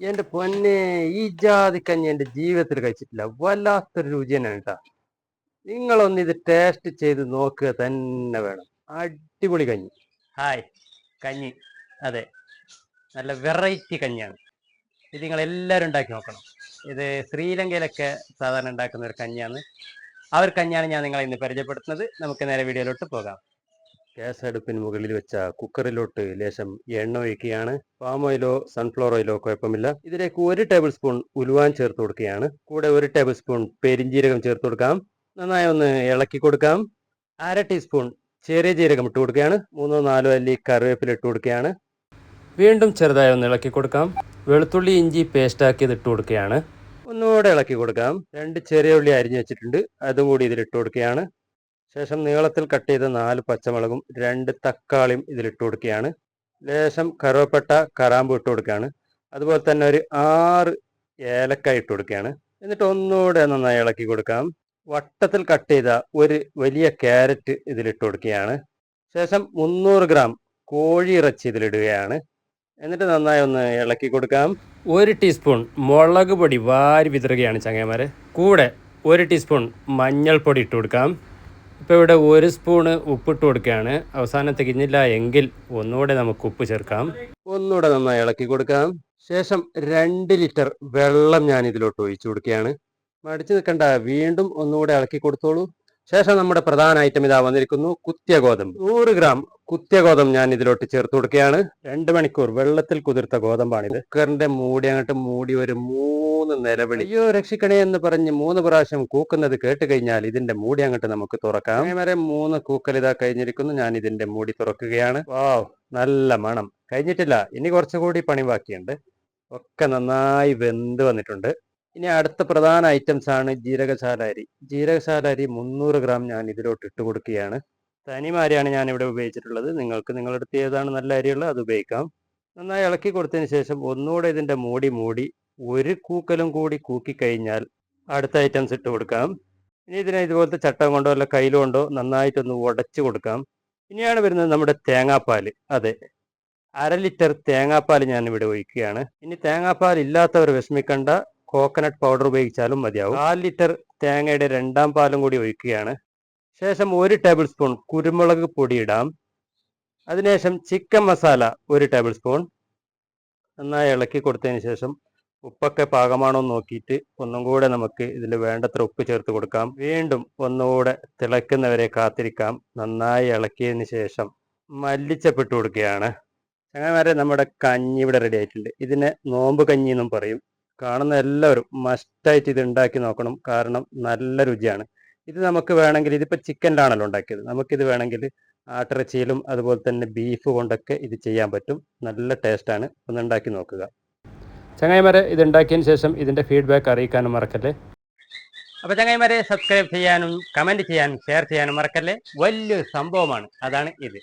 എന്റെ പൊന്നെ ഈ ജാതി കഞ്ഞി എന്റെ ജീവിതത്തിൽ കഴിച്ചിട്ടില്ല. വല്ലാത്തൊരു രുചി തന്നെയാണ് കേട്ടാ. നിങ്ങളൊന്ന് ഇത് ടേസ്റ്റ് ചെയ്ത് നോക്കുക തന്നെ വേണം. അടിപൊളി കഞ്ഞി. ഹായ്. കഞ്ഞി. അതെ. നല്ല വെറൈറ്റി കഞ്ഞിയാണ്. ഇത് നിങ്ങൾ എല്ലാവരും ഉണ്ടാക്കി നോക്കണം. ഇത് ശ്രീലങ്കയിലൊക്കെ സാധാരണ ഉണ്ടാക്കുന്ന ഒരു കഞ്ഞിയാണ്. ആ ഒരു കഞ്ഞിയാണ് ഞാൻ നിങ്ങളെ ഇന്ന് പരിചയപ്പെടുത്തുന്നത്. നമുക്ക് നേരെ വീഡിയോയിലോട്ട് പോകാം. ഗ്യാസ് അടുപ്പിന് മുകളിൽ വെച്ച കുക്കറിലോട്ട് ലേശം എണ്ണ ഒഴിക്കുകയാണ്. പാം ഓയിലോ സൺഫ്ലവർ ഓയിലോ കുഴപ്പമില്ല. ഇതിലേക്ക് ഒരു ടേബിൾ സ്പൂൺ ഉലുവാൻ ചേർത്ത് കൊടുക്കുകയാണ്. കൂടെ ഒരു ടേബിൾ സ്പൂൺ പെരിഞ്ജീരകം ചേർത്ത് കൊടുക്കാം. നന്നായി ഒന്ന് ഇളക്കി കൊടുക്കാം. അര ടീസ്പൂൺ ചെറിയ ജീരകം ഇട്ട് കൊടുക്കുകയാണ്. മൂന്നോ നാലോ അല്ലി കറിവേപ്പില ഇട്ട് കൊടുക്കുകയാണ്. വീണ്ടും ചെറുതായി ഒന്ന് ഇളക്കി കൊടുക്കാം. വെളുത്തുള്ളി ഇഞ്ചി പേസ്റ്റ് ആക്കിയത് ഇട്ട് കൊടുക്കുകയാണ്. ഒന്നുകൂടെ ഇളക്കി കൊടുക്കാം. രണ്ട് ചെറിയ ഉള്ളി അരിഞ്ഞു വെച്ചിട്ടുണ്ട്. അതും കൂടി ഇതിൽ ഇട്ട് കൊടുക്കുകയാണ്. ശേഷം നീളത്തിൽ കട്ട് ചെയ്ത നാല് പച്ചമുളകും രണ്ട് തക്കാളിയും ഇതിലിട്ട് കൊടുക്കുകയാണ്. ലേശം കറുവപ്പട്ട കറാമ്പ് ഇട്ട് കൊടുക്കുകയാണ്. അതുപോലെ തന്നെ ഒരു ആറ് ഏലക്ക ഇട്ട് കൊടുക്കുകയാണ്. എന്നിട്ട് ഒന്നുകൂടെ നന്നായി ഇളക്കി കൊടുക്കാം. വട്ടത്തിൽ കട്ട് ചെയ്ത ഒരു വലിയ ക്യാരറ്റ് ഇതിലിട്ട് കൊടുക്കുകയാണ്. ശേഷം മുന്നൂറ് ഗ്രാം കോഴി ഇറച്ചി ഇതിലിടുകയാണ്. എന്നിട്ട് നന്നായി ഒന്ന് ഇളക്കി കൊടുക്കാം. ഒരു ടീസ്പൂൺ മുളക് പൊടി വാരി വിതറുകയാണ് ചങ്ങന്മാരെ കൂടെ ഒരു ടീസ്പൂൺ മഞ്ഞൾപ്പൊടി ഇട്ട് കൊടുക്കാം. ഇപ്പോൾ ഇവിടെ ഒരു സ്പൂണ് ഉപ്പിട്ട് കൊടുക്കുകയാണ്. അവസാനം തികഞ്ഞില്ല എങ്കിൽ ഒന്നുകൂടെ നമുക്ക് ഉപ്പ് ചേർക്കാം. ഒന്നുകൂടെ നന്നായി ഇളക്കി കൊടുക്കാം. ശേഷം രണ്ട് ലിറ്റർ വെള്ളം ഞാൻ ഇതിലോട്ട് ഒഴിച്ചു കൊടുക്കുകയാണ്. മടിച്ചു നിൽക്കണ്ട വീണ്ടും ഒന്നുകൂടെ ഇളക്കി കൊടുത്തോളൂ. ശേഷം നമ്മുടെ പ്രധാന ഐറ്റം ഇതാ വന്നിരിക്കുന്നു കുത്തിയ ഗോതമ്പ്. നൂറ് ഗ്രാം കുത്തിയ ഗോതമ്പ് ഞാൻ ഇതിലോട്ട് ചേർത്ത് കൊടുക്കുകയാണ്. രണ്ട് മണിക്കൂർ വെള്ളത്തിൽ കുതിർത്ത ഗോതമ്പാണ് ഇത് കുക്കറിന്റെ മൂടി അങ്ങോട്ട് മൂടി ഒരു മൂന്ന് നിലവിളി. അയ്യോ രക്ഷിക്കണേ എന്ന് പറഞ്ഞ് മൂന്ന് പ്രാവശ്യം കൂക്കുന്നത് കേട്ട് കഴിഞ്ഞാൽ ഇതിന്റെ മൂടി അങ്ങോട്ട് നമുക്ക് തുറക്കാം. വരെ മൂന്ന് കൂക്കൽ ഇതാ കഴിഞ്ഞിരിക്കുന്നു. ഞാൻ ഇതിന്റെ മൂടി തുറക്കുകയാണ്. വാവ് നല്ല മണം. കഴിഞ്ഞിട്ടില്ല. ഇനി കുറച്ചുകൂടി പണി ബാക്കിയുണ്ട്. ഒക്കെ നന്നായി വെന്ത് വന്നിട്ടുണ്ട്. ഇനി അടുത്ത പ്രധാന ഐറ്റംസ് ആണ് ജീരകശാല അരി. ജീരകശാല അരി മുന്നൂറ് ഗ്രാം ഞാൻ ഇതിലോട്ട് ഇട്ട് കൊടുക്കുകയാണ്. തനിമാരിയാണ് ഞാൻ ഇവിടെ ഉപയോഗിച്ചിട്ടുള്ളത്. നിങ്ങൾക്ക് നിങ്ങളുടെ അടുത്ത് ഏതാണ് നല്ല അരിയുള്ളത് അത് ഉപയോഗിക്കാം. നന്നായി ഇളക്കി കൊടുത്തതിന് ശേഷം ഒന്നുകൂടെ ഇതിന്റെ മൂടി മൂടി ഒരു കൂക്കലും കൂടി കൂക്കി കഴിഞ്ഞാൽ അടുത്ത ഐറ്റംസ് ഇട്ട് കൊടുക്കാം. ഇനി ഇതിനെ ഇതുപോലത്തെ ചട്ടം കൊണ്ടോ അല്ല കയ്യിൽ കൊണ്ടോ നന്നായിട്ടൊന്ന് ഉടച്ചു കൊടുക്കാം. ഇനിയാണ് വരുന്നത് നമ്മുടെ തേങ്ങാപ്പാൽ അതെ അര ലിറ്റർ തേങ്ങാപ്പാൽ ഞാൻ ഇവിടെ ഒഴിക്കുകയാണ്. ഇനി തേങ്ങാപ്പാൽ ഇല്ലാത്തവർ വിഷമിക്കണ്ട. കോക്കനട്ട് പൗഡർ ഉപയോഗിച്ചാലും മതിയാവും. കാൽ ലിറ്റർ തേങ്ങയുടെ രണ്ടാം പാലും കൂടി ഒഴിക്കുകയാണ്. ശേഷം ഒരു ടേബിൾ സ്പൂൺ കുരുമുളക് പൊടി ഇടാം അതിനുശേഷം ചിക്കൻ മസാല ഒരു ടേബിൾ സ്പൂൺ നന്നായി ഇളക്കി കൊടുത്തതിന് ശേഷം ഉപ്പൊക്കെ പാകമാണോ നോക്കിയിട്ട് ഒന്നും കൂടെ നമുക്ക് ഇതിൽ വേണ്ടത്ര ഉപ്പ് ചേർത്ത് കൊടുക്കാം. വീണ്ടും ഒന്നുകൂടെ തിളക്കുന്നവരെ കാത്തിരിക്കാം. നന്നായി ഇളക്കിയതിന് ശേഷം മല്ലിച്ചപ്പിട്ട് കൊടുക്കുകയാണ്. ചങ്ങന്മാരെ നമ്മുടെ കഞ്ഞി ഇവിടെ റെഡി ആയിട്ടുണ്ട്. ഇതിനെ നോമ്പ് കഞ്ഞി എന്നും പറയും. കാണുന്ന എല്ലാവരും മസ്റ്റായിട്ട് ഇത് ഉണ്ടാക്കി നോക്കണം. കാരണം നല്ല രുചിയാണ്. ഇത് നമുക്ക് വേണമെങ്കിൽ ഇതിപ്പോൾ ചിക്കനിലാണല്ലോ ഉണ്ടാക്കിയത്. നമുക്കിത് വേണമെങ്കിൽ ആട്ടിറച്ചിയിലും അതുപോലെ തന്നെ ബീഫ് കൊണ്ടൊക്കെ ഇത് ചെയ്യാൻ പറ്റും. നല്ല ടേസ്റ്റാണ് ഒന്ന് ഉണ്ടാക്കി നോക്കുക. ചങ്ങായിമാരെ ഇത് ഉണ്ടാക്കിയതിന് ശേഷം ഇതിന്റെ ഫീഡ്ബാക്ക് അറിയിക്കാനും മറക്കല്ലേ? അപ്പോൾ ചങ്ങായിമാരെ സബ്സ്ക്രൈബ് ചെയ്യാനും കമന്റ് ചെയ്യാനും ഷെയർ ചെയ്യാനും മറക്കല്ലേ? വലിയൊരു സംഭവമാണ്. അതാണ് ഇത്.